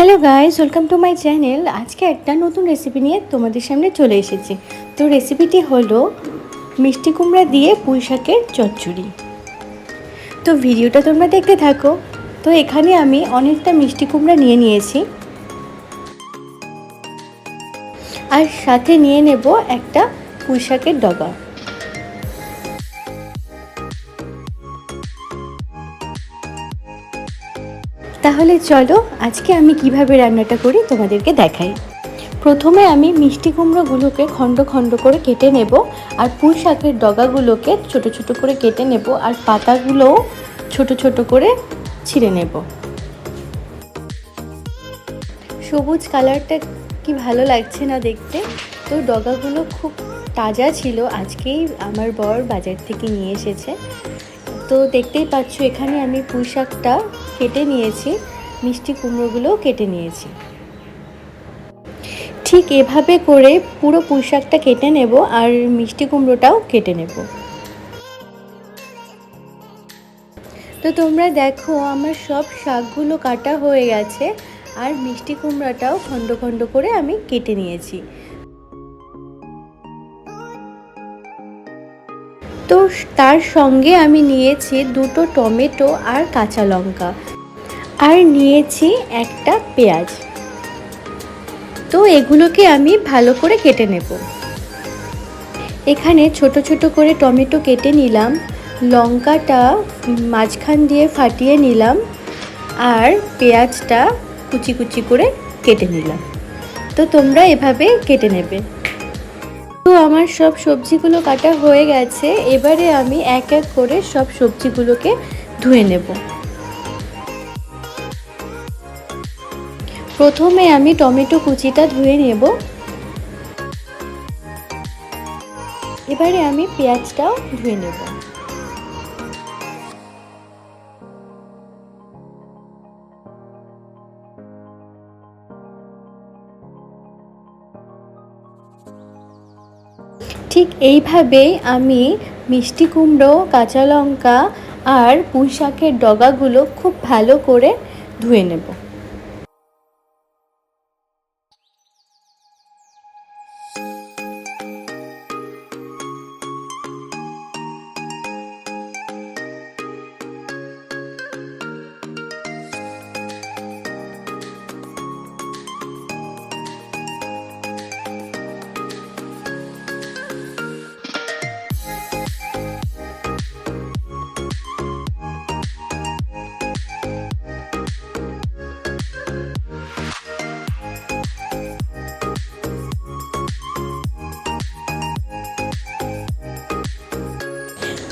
Hello guys welcome to my channel আজকে একটা নতুন রেসিপি নিয়ে তোমাদের সামনে চলে এসেছি। তো রেসিপিটি হলো মিষ্টি কুমড়া দিয়ে পুঁই শাকের চচ্চড়ি। তো ভিডিওটা তোমরা দেখতে থাকো। তো এখানে আমি অনেকটা মিষ্টি কুমড়া নিয়ে নিয়েছি। আর সাথে নিয়ে নেব একটা পুঁই শাকের ডগা। তাহলে চলো, আজকে আমি কীভাবে রান্নাটা করি তোমাদেরকে দেখাই। প্রথমে আমি মিষ্টি কুমড়োগুলোকে খণ্ড খণ্ড করে কেটে নেব, আর পুঁই শাকের ডগাগুলোকে ছোট ছোট করে কেটে নেব, আর পাতাগুলোও ছোট ছোট করে ছিঁড়ে নেব। সবুজ কালারটা কি ভালো লাগছে না দেখতে? তো ডগাগুলো খুব তাজা ছিল, আজকেই আমার বর বাজার থেকে নিয়ে এসেছে। তো দেখতেই পাচ্ছ, এখানে আমি পুঁই শাকটা কেটে নিয়েছি, মিষ্টি কুমড়োগুলোও কেটে নিয়েছি। ঠিক এভাবে করে পুরো পুঁই কেটে নেব আর মিষ্টি কুমড়োটাও কেটে নেব। তো তোমরা দেখো, আমার সব শাকগুলো কাটা হয়ে গেছে আর মিষ্টি কুমড়াটাও খণ্ড খণ্ড করে আমি কেটে নিয়েছি। তো তার সঙ্গে আমি নিয়েছি দুটো টমেটো আর কাঁচা লঙ্কা। আর নিয়েছি একটা পেঁয়াজ। তো এগুলোকে আমি ভালো করে কেটে নেব। এখানে ছোট ছোট করে টমেটো কেটে নিলাম, লঙ্কাটা মাঝখান দিয়ে ফাটিয়ে নিলাম, আর পেঁয়াজটা কুচি কুচি করে কেটে নিলাম। তো তোমরা এভাবে কেটে নেবে। তো আমার সব সবজিগুলো কাটা হয়ে গেছে। এবারে আমি এক এক করে সব সবজিগুলোকে ধুয়ে নেব। প্রথমে আমি টমেটো কুচিটা ধুয়ে নেব। এবারে আমি পেঁয়াজটাও ধুয়ে নেব। ঠিক এইভাবেই আমি মিষ্টি কুমড়ো, কাঁচা লঙ্কা আর পুঁই শাকের ডগাগুলো খুব ভালো করে ধুয়ে নেব।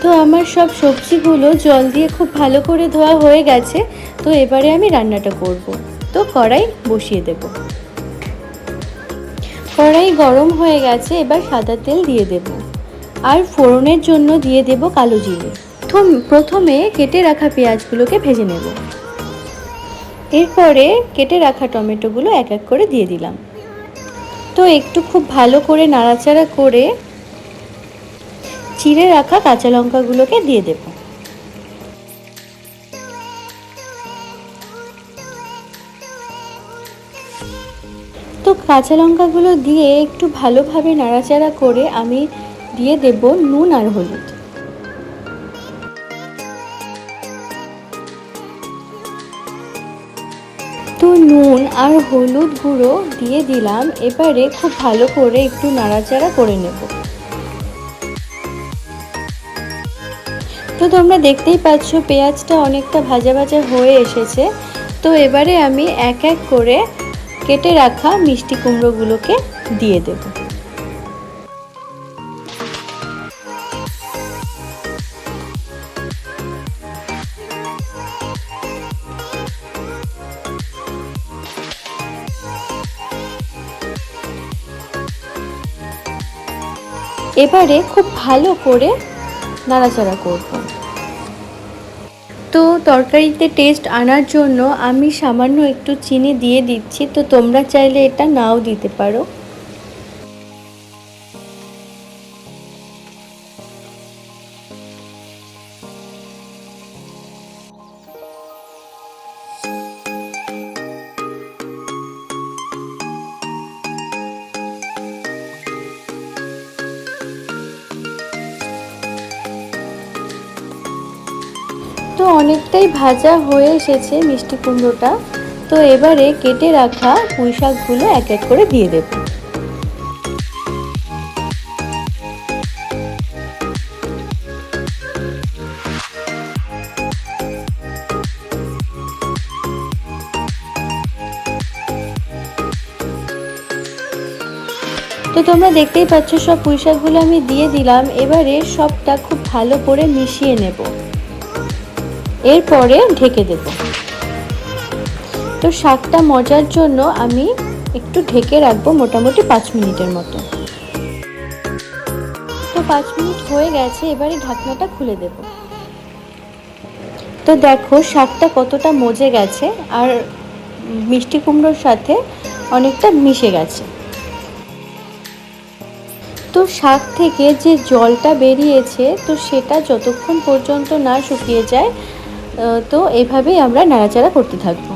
তো আমার সব সবজিগুলো জল দিয়ে খুব ভালো করে ধোয়া হয়ে গেছে, তো এবারে আমি রান্নাটা করব। তো কড়াই বসিয়ে দেব। কড়াই গরম হয়ে গেছে, এবার সাদা তেল দিয়ে দেব। আর ফোড়নের জন্য দিয়ে দেব কালো জিরে। প্রথম প্রথমে কেটে রাখা পেঁয়াজগুলোকে ভেজে নেব। এরপরে কেটে রাখা টমেটোগুলো এক এক করে দিয়ে দিলাম। তো একটু খুব ভালো করে নাড়াচাড়া করে চিড়ে রাখা কাঁচা লঙ্কাগুলোকে দিয়ে দেব। তো কাঁচা লঙ্কাগুলো দিয়ে একটু ভালোভাবে নাড়াচাড়া করে আমি দিয়ে দেব নুন আর হলুদ। তো নুন আর হলুদ গুঁড়ো দিয়ে দিলাম। এবারে খুব ভালো করে একটু নাড়াচাড়া করে নেব। তো তোমরা দেখতেই পাচ্ছ, পেঁয়াজটা অনেকটা ভাজা ভাজা হয়ে এসেছে। তো এবারে আমি এক এক করে কেটে রাখা মিষ্টি কুমড়োগুলোকে দিয়ে দেব। এবারে খুব ভালো করে নাড়াচাড়া করব। তরকারিতে টেস্ট আনার জন্য আমি সামান্য একটু চিনি দিয়ে দিচ্ছি। তো তোমরা চাইলে এটা নাও দিতে পারো। অনেকটাই ভাজা হয়ে এসেছে মিষ্টি কুমড়োটা। তো এবারে কেটে রাখা পুঁই শাকগুলো এক এক করে দিয়ে দেব। তো তোমরা দেখতেই পাচ্ছ, সব পুঁই শাকগুলো আমি দিয়ে দিলাম। এবারে সবটা খুব ভালো করে মিশিয়ে নেব। এরপরে ঢেকে দেব। তো শাকটা মজার জন্য আমি একটু ঢেকে রাখব মোটামুটি পাঁচ মিনিটের মতো। তো পাঁচ মিনিট হয়ে গেছে, এবারে ঢাকনাটা খুলে দেব। তো দেখো শাকটা কতটা মজে গেছে, আর মিষ্টি কুমড়োর সাথে অনেকটা মিশে গেছে। তো শাক থেকে যে জলটা বেরিয়েছে, তো সেটা যতক্ষণ পর্যন্ত না শুকিয়ে যায় তো এভাবেই আমরা নাড়াচাড়া করতে থাকব।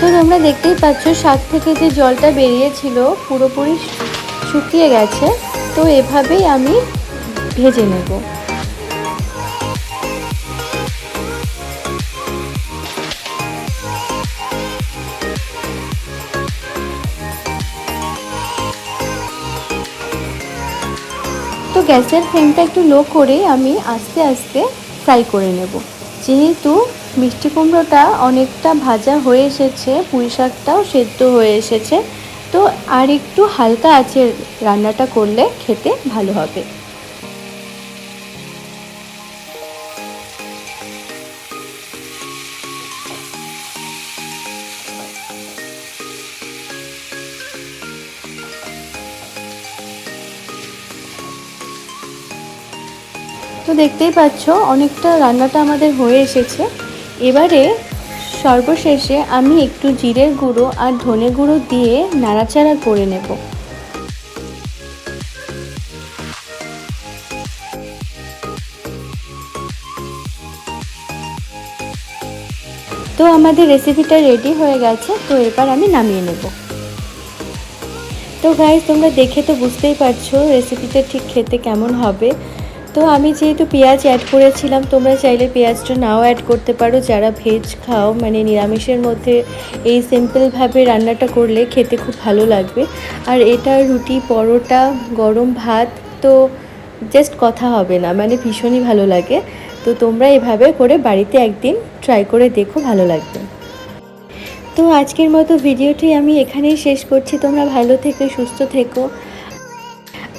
তো তোমরা দেখতেই পাচ্ছ শাক থেকে যে জলটা বেরিয়েছিল, পুরোপুরি শুকিয়ে গেছে। তো এভাবেই আমি ভেজে নেব। তো গ্যাসের ফ্লেমটা একটু লো করে আমি আস্তে আস্তে ফ্রাই করে নেব। যেহেতু মিষ্টি কুমড়োটা অনেকটা ভাজা হয়ে এসেছে, পুঁই শাকটাও সেদ্ধ হয়ে এসেছে। তো আর একটু হালকা আছে রান্নাটা করলে খেতে ভালো হবে। তো দেখতেই পাচ্ছ, অনেকটা রান্নাটা আমাদের হয়ে এসেছে। এবারে সর্বশেষে আমি একটু জিরের গুঁড়ো আর ধনে গুঁড়ো দিয়ে নাড়াচাড়া করে নেব। তো আমাদের রেসিপিটা রেডি হয়ে গেছে, তো এবার আমি নামিয়ে নেব। তো গাইজ তোমরা দেখে তো বুঝতেই পারছ রেসিপিটা ঠিক খেতে কেমন হবে। তো আমি যেহেতু পেঁয়াজ অ্যাড করেছিলাম, তোমরা চাইলে পেঁয়াজটা নাও অ্যাড করতে পারো। যারা ভেজ খাও মানে নিরামিষের মধ্যে এই সিম্পলভাবে রান্নাটা করলে খেতে খুব ভালো লাগবে। আর এটা রুটি, পরোটা, গরম ভাত, তো জাস্ট কথা হবে না মানে ভীষণই ভালো লাগে। তো তোমরা এভাবে করে বাড়িতে একদিন ট্রাই করে দেখো, ভালো লাগবে। তো আজকের মতো ভিডিওটি আমি এখানেই শেষ করছি। তোমরা ভালো থেকো, সুস্থ থেকো।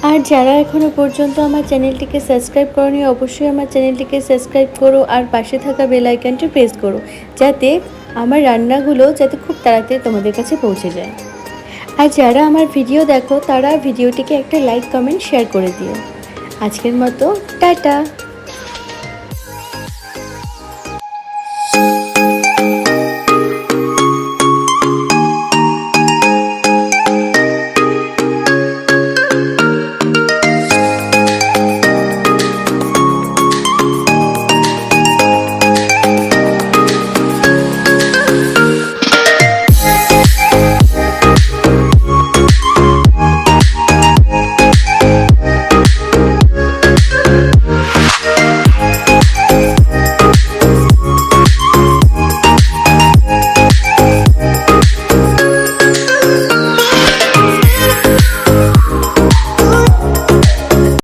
আর যারা এখনও পর্যন্ত আমার চ্যানেলটিকে সাবস্ক্রাইব করনি, অবশ্যই আমার চ্যানেলটিকে সাবস্ক্রাইব করো আর পাশে থাকা বেল আইকনটি প্রেস করো, যাতে আমার রান্নাগুলো যাতে খুব তাড়াতাড়ি তোমাদের কাছে পৌঁছে যায়। আর যারা আমার ভিডিও দেখো, তারা ভিডিওটিকে একটা লাইক, কমেন্ট, শেয়ার করে দিও। আজকের মতো, টাটা!